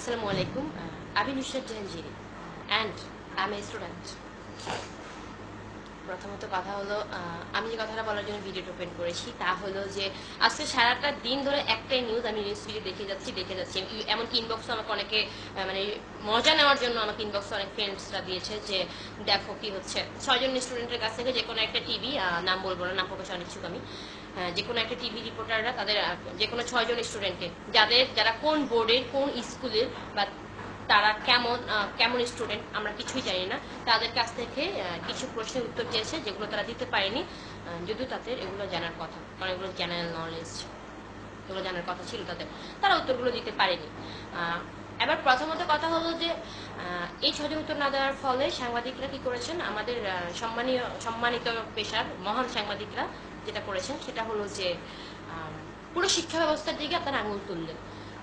Assalamu alaikum. Uh, Abi Nusrat Jahanjiri and I'm a প্রথমত কথা হলো আমি যে কথাটা বলার জন্য ভিডিওটা ওপেন করেছি তা হলো যে আজকে সারাটা দিন ধরে একটাই নিউজ আমি নিউজ দেখে যাচ্ছি দেখে যাচ্ছি। এমনকি ইনবক্সে আমাকে অনেকে মানে মজা নেওয়ার জন্য আমাকে ইনবক্সে অনেক ফ্রেন্ডসরা দিয়েছে যে দেখো কি হচ্ছে। ছয়জন স্টুডেন্টের কাছ থেকে যে কোনো একটা টিভি নাম বলব না নাম প্রকাশে অনিচ্ছুক আমি। যে কোনো একটা টিভি রিপোর্টাররা তাদের যে কোনো ছয়জন স্টুডেন্টকে যাদের, যারা কোন বোর্ডের কোন স্কুলের বা তারা কেমন কেমন স্টুডেন্ট আমরা কিছুই জানি না, তাদের কাছ থেকে কিছু প্রশ্নের উত্তর চেয়েছে যেগুলো তারা দিতে পারেনি যদিও তাদের এগুলো জানার কথা, কারণ এগুলো জেনারেল নলেজ এগুলো জানার কথা ছিল তাদের, তারা উত্তরগুলো দিতে পারেনি। এবার প্রথমত কথা হলো যে এই ছজন উত্তর না দেওয়ার ফলে সাংবাদিকরা কি করেছেন? আমাদের সম্মানীয়, সম্মানিত পেশার মহান সাংবাদিকরা যেটা করেছেন, সেটা হলো যে পুরো শিক্ষা ব্যবস্থার দিকে আপনারা আঙুল তুললেন।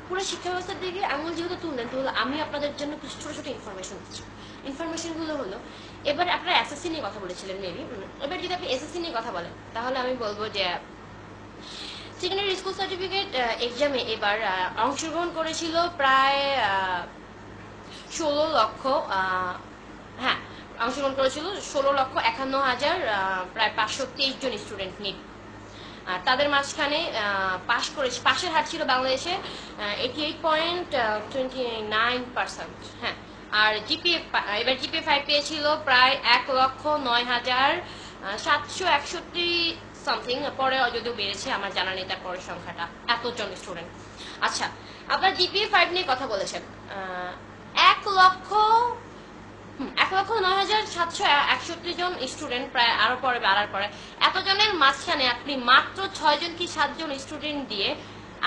পুরো শিক্ষা ব্যবস্থার দিকে আঙুল যেহেতু তুললেন, তাহলে আমি আপনাদের জন্য কিছু ছোট ছোট ইনফরমেশন দিচ্ছি। ইনফরমেশনগুলো হলো, এবার আপনারা এসএসসি নিয়ে কথা বলেছিলেন মেবি এবার যদি আপনি এসএসসি নিয়ে কথা বলেন, তাহলে আমি বলব যে সেকেন্ডারি স্কুল সার্টিফিকেট এক্সামে এবার অংশগ্রহণ করেছিল প্রায় ষোলো লক্ষ অংশগ্রহণ করেছিল ষোলো লক্ষ একান্ন হাজার প্রায় পাঁচশো তেইশ জন স্টুডেন্ট নিয়ে। আর তাদের মাঝখানে পাশ করেছে পাশের হার ছিল বাংলাদেশে eighty eight point twenty nine percent হ্যাঁ। আর জিপিএ এবার জিপিএ ফাইভ পেয়েছিল প্রায় এক লক্ষ নয় হাজার সাতশো একষট্টি সামথিং পরে যদিও বেড়েছে, আমার জানা নেই তার পরের সংখ্যাটা, এতজন স্টুডেন্ট আচ্ছা আপনার জিপিএ ফাইভ নিয়ে কথা বলেছেন এক লক্ষ এক লক্ষ নয় হাজার সাতশো একষট্টি জন স্টুডেন্ট প্রায় আরও পরে বাড়ার পরে। এতজনের মাঝখানে আপনি মাত্র ছয় জন কি সাতজন স্টুডেন্ট দিয়ে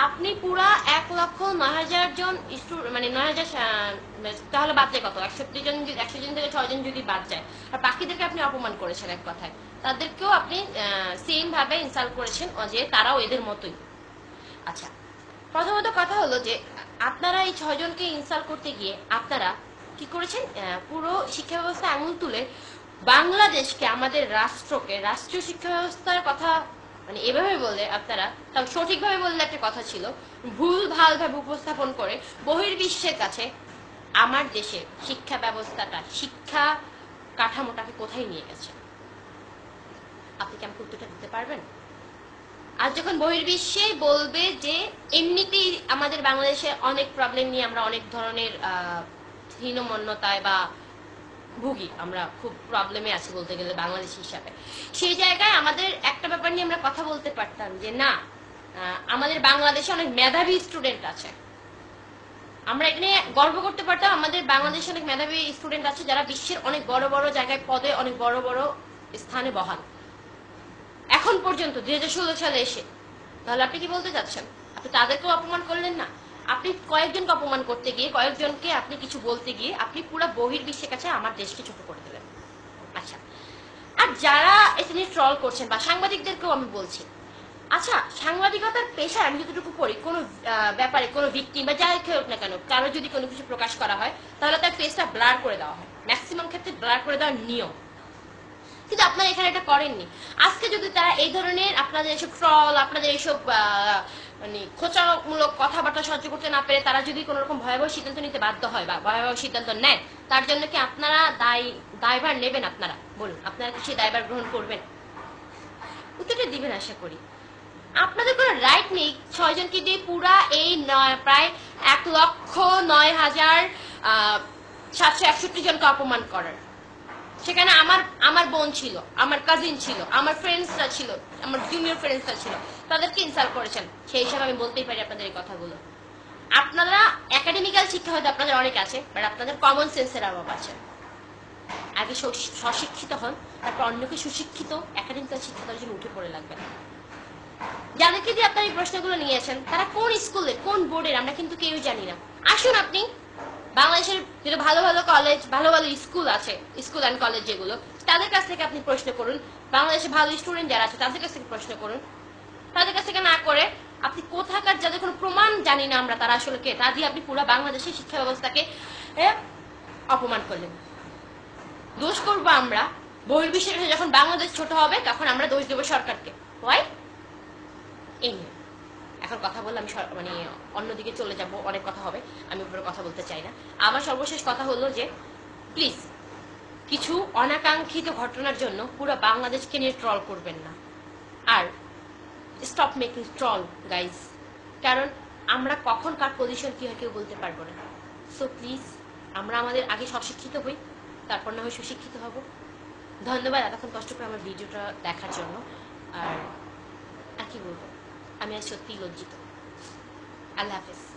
আপনি পুরা এক লক্ষ নয় হাজার জন মানে নয় হাজার তাহলে বাদ যায় কত? একষট্টি জন একশো জন থেকে ছয় জন যদি বাদ যায়, আর বাকিদেরকে আপনি অপমান করেছেন এক কথায়। তাদেরকেও আপনি সেম ভাবে ইনসাল্ট করেছেন যে তারাও এদের মতোই। আচ্ছা প্রথমত কথা হলো যে আপনারা এই ছয়জনকে ইনসাল্ট করতে গিয়ে আপনারা কি করেছেন? পুরো শিক্ষা ব্যবস্থা আঙুল তুলে বাংলাদেশকে, আমাদের রাষ্ট্রকে, রাষ্ট্রীয় শিক্ষা ব্যবস্থার কথা মানে এভাবে বলে আপনারা, তাও সঠিকভাবে বললে একটা কথা ছিল, ভুল ভালভাবে উপস্থাপন করে বহির্বিশ্বের কাছে আমার দেশের শিক্ষা ব্যবস্থাটা, শিক্ষা কাঠামোটাকে কোথায় নিয়ে গেছে? আপনি কি আমাকে উত্তরটা দিতে পারবেন? আর যখন বহির্বিশ্বে বলবে যে, এমনিতেই আমাদের বাংলাদেশে অনেক প্রবলেম নিয়ে আমরা অনেক ধরনের হীনমন্যতায় বা ভুগি, আমরা খুব প্রবলেমে আছি বলতে গেলে বাংলাদেশ হিসাবে। সেই জায়গায় আমাদের একটা ব্যাপার নিয়ে আমরা কথা বলতে পারতাম যে, না আমাদের বাংলাদেশে অনেক মেধাবী স্টুডেন্ট আছে। আমরা এখানে গর্ব করতে পারতাম, আমাদের বাংলাদেশে অনেক মেধাবী স্টুডেন্ট আছে যারা বিশ্বের অনেক বড় বড় জায়গায় পদে অনেক বড় বড় স্থানে বহাল। এখন পর্যন্ত দুই হাজার ষোলো সালে এসে, তাহলে আপনি কি বলতে চাচ্ছেন? আপনি তাদেরকেও অপমান করলেন না। আপনি কয়েকজনকে অপমান করতে গিয়ে কয়েকজনকে আপনি কিছু বলতে গিয়ে আপনি পুরো বহির্বিশ্বের কাছে আমার দেশকে ছোট করে দিলেন। আচ্ছা আর যারা এটা নিয়ে ট্রল করছেন বা সাংবাদিকদেরকেও আমি বলছি আচ্ছা সাংবাদিকতার পেশায় আমি যতটুকু করি কোনো ব্যাপারে কোনো ভিক্টিম বা যাই হোক না কেন কারও যদি কোনো কিছু প্রকাশ করা হয় তাহলে তার ফেসটা ব্লার করে দেওয়া হয়। ম্যাক্সিমাম ক্ষেত্রে ব্লার করে দেওয়ার নিয়ম। কিন্তু আপনারা এখানে এটা করেননি। আজকে যদি তারা এই ধরনের আপনাদের এসব ট্রল আপনাদের আহ, মানে খোঁচামূলক কথাবার্তা সহ্য করতে না পেরে তারা যদি কোনো রকম ভয়াবহ সিদ্ধান্ত নিতে বাধ্য হয় বা ভয়াবহ সিদ্ধান্ত নেয়, তার জন্য কি আপনারা দায়, দায়ভার নেবেন আপনারা? বলুন, আপনারা কি সেই দায়ভার গ্রহণ করবেন? উত্তরটা দিবেন আশা করি। আপনাদের কোনো রাইট নেই। ছয়জনকে দিয়ে পুরা এই নয়, প্রায় এক লক্ষ নয় হাজার সাতশো একষট্টি জনকে অপমান করার। সেখানে আমার আমার বোন ছিল, আমার কাজিন ছিল, আমার ফ্রেন্ডসরা ছিল, আমার জুনিয়র ফ্রেন্ডসরা ছিল, তাদেরকে ইনসাল্ট করেছেন। সেই হিসাবে আমি বলতেই পারি আপনাদের এই কথাগুলো। আপনারা একাডেমিক্যাল শিক্ষা হয়তো আপনাদের অনেক আছে বাট আপনাদের কমন সেন্সের অভাব আছে। আগে স- স্বশিক্ষিত হন, তারপর অন্যকে সুশিক্ষিত একাডেমিক্যাল শিক্ষা তার জন্য উঠে পড়ে লাগবে যাদেরকে দিয়ে আপনারা এই প্রশ্নগুলো নিয়েছেন, তারা কোন স্কুলের কোন বোর্ডের আমরা কিন্তু কেউ জানি না। আসুন আপনি বাংলাদেশের যেটা ভালো ভালো কলেজ ভালো ভালো স্কুল আছে স্কুল অ্যান্ড কলেজ যেগুলো, তাদের কাছ থেকে আপনি প্রশ্ন করুন। বাংলাদেশে ভালো স্টুডেন্ট যারা আছে, তাদের কাছ থেকে প্রশ্ন করুন। তাদের কাছ থেকে না করে আপনি কোথাকার যাদের কোনো প্রমাণ জানি না আমরা, তারা আসলে কে? তা দিয়ে আপনি পুরো বাংলাদেশের শিক্ষা ব্যবস্থাকে অপমান করলেন। দোষ করব আমরা। বহির্বিশ্বের যখন বাংলাদেশ ছোট হবে, তখন আমরা দোষ দেবো সরকারকে। ওয়াই এই এখন কথা বললে আমি মানে অন্যদিকে চলে যাব, অনেক কথা হবে, আমি উপরে কথা বলতে চাই না। আমার সর্বশেষ কথা হলো যে প্লিজ কিছু অনাকাঙ্ক্ষিত ঘটনার জন্য পুরো বাংলাদেশকে নিয়ে ট্রল করবেন না। আর স্টপ মেকিং ট্রল গাইজ কারণ আমরা কখন কার পজিশন কি হয় কেউ বলতে পারব না। সো প্লিজ আমরা আমাদের আগে স্বশিক্ষিত হই, তারপর না হয় সুশিক্ষিত হব। ধন্যবাদ এতক্ষণ কষ্ট করে আমার ভিডিওটা দেখার জন্য। আর আর কি বলব? আমি আর সত্যিই লজ্জিত আল্লাহ হাফেজ।